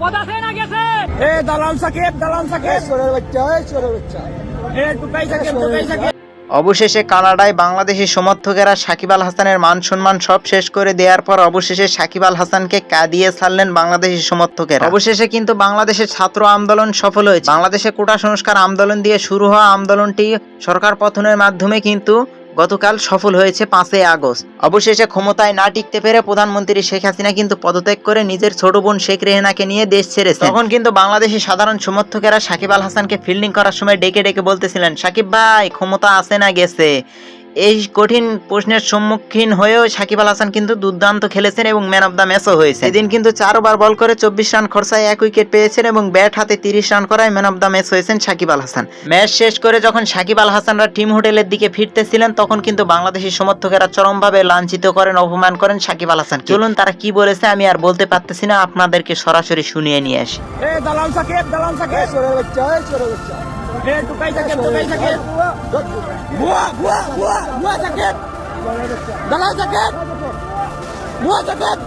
পদা না গেছে। এ দালাল সাকিব দালাল সাকিব। চোরের বাচ্চা এই চোরের বাচ্চা। এ টুকাই সাকিব টুকাই সাকিব। অবশেষে কানাডায় বাংলাদেশি সমর্থকেরা সাকিব আল হাসানের মান সম্মান সব শেষ করে দেওয়ার পর অবশেষে সাকিব আল হাসানকে কাঁদিয়ে ছাড়লেন বাংলাদেশি সমর্থকেরা। অবশেষে কিন্তু বাংলাদেশের ছাত্র আন্দোলন সফল হয়েছে। বাংলাদেশে কোটা সংস্কার আন্দোলন দিয়ে শুরু হওয়া আন্দোলনটি সরকার পতনের মাধ্যমে কিন্তু গতকাল সফল হয়েছে পাঁচই আগস্ট। অবশেষে ক্ষমতায় না টিকতে পেরে প্রধানমন্ত্রী শেখ হাসিনা কিন্তু পদত্যাগ করে নিজের ছোট বোন শেখ রেহেনাকে নিয়ে দেশ ছেড়েছে তখন কিন্তু বাংলাদেশের সাধারণ সমর্থকেরা সাকিব আল হাসানকে ফিল্ডিং করার সময় ডেকে ডেকে বলতেছিলেন, সাকিব ভাই, ক্ষমতা আছে না গেছে। এই কঠিন প্রশ্নের সম্মুখীন হয়েও সাকিব আল হাসান কিন্তু দুর্দান্ত খেলেছেন এবং ম্যান অফ দ্য ম্যাচও হয়েছে এদিন কিন্তু চার ওভার বল করে চব্বিশ রান খরচায় এক উইকেট পেয়েছেন এবং ব্যাট হাতে তিরিশ রান করায় ম্যান অফ দ্য ম্যাচ হয়েছেন সাকিব আল হাসান। ম্যাচ শেষ করে যখন সাকিব আল হাসানরা টিম হোটেলের দিকে ফিরতেছিলেন তখন কিন্তু বাংলাদেশি সমর্থকেরা চরমভাবে লাঞ্ছিত করেন অপমান করেন সাকিব আল হাসান চলুন তারা কি বলেছে আমি আর বলতে পারতেছি না আপনাদেরকে সরাসরি শুনিয়ে নিয়ে আসি। দালাল সাকিব দালাল সাকিব! চোরের বাচ্চা এ টুকাই সাকিব টুকাই সাকিব বুয়া বুয়া বুয়া বুয়া সাকিব দালাল সাকিব বুয়া সাকিব